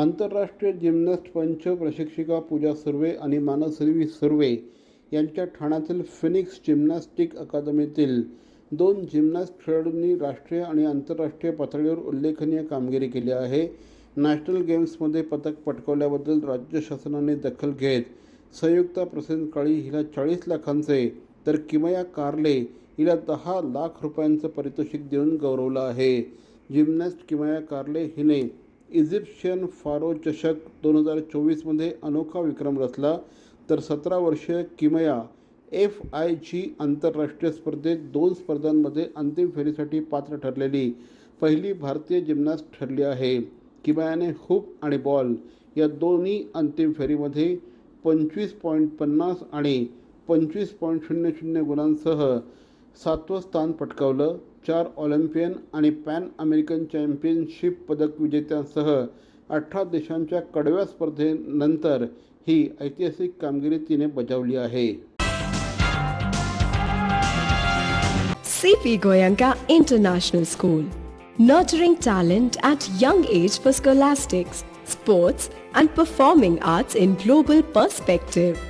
आंतरराष्ट्रीय जिमनॅस्ट पंच प्रशिक्षिका पूजा सुर्वे आणि मानसरी सुर्वे यांच्या ठाण्यातील फिनिक्स जिम्नॅस्टिक अकादमीतील दोन जिम्नॅस्ट खेळाडूंनी राष्ट्रीय आणि आंतरराष्ट्रीय पातळीवर उल्लेखनीय कामगिरी केली आहे. नॅशनल गेम्समध्ये पदक पटकावल्याबद्दल राज्य शासनाने दखल घेत संयुक्ता प्रसेन काळी हिला चाळीस लाखांचे तर किमया कार्ले हिला दहा लाख रुपयांचं पारितोषिक देऊन गौरवलं आहे. जिम्नॅस्ट किमया कार्ले हिने इजिप्शियन फारो चषक दोन हजार चोवीसमध्ये अनोखा विक्रम रचला. तर सतरा वर्षीय किमया एफ आय जी आंतरराष्ट्रीय स्पर्धेत दोन स्पर्धांमध्ये अंतिम फेरीसाठी पात्र ठरलेली पहिली भारतीय जिम्नास्ट ठरली आहे. किमयाने हुप आणि बॉल या दोन्ही अंतिम फेरीमध्ये पंचवीस पॉईंट पन्नास आणि पंचवीस पॉईंट शून्य शून्य गुणांसह सातवं स्थान पटकावलं. चार ऑलिम्पियन आणि पॅन अमेरिकन चॅम्पियनशिप पदक विजेत्यांसह अठरा देशांच्या कडव्या स्पर्धेनंतर ही ऐतिहासिक कामगिरी तिने बजावली आहे. C P Goenka international school nurturing talent at young age for scholastics sports and performing arts in global perspective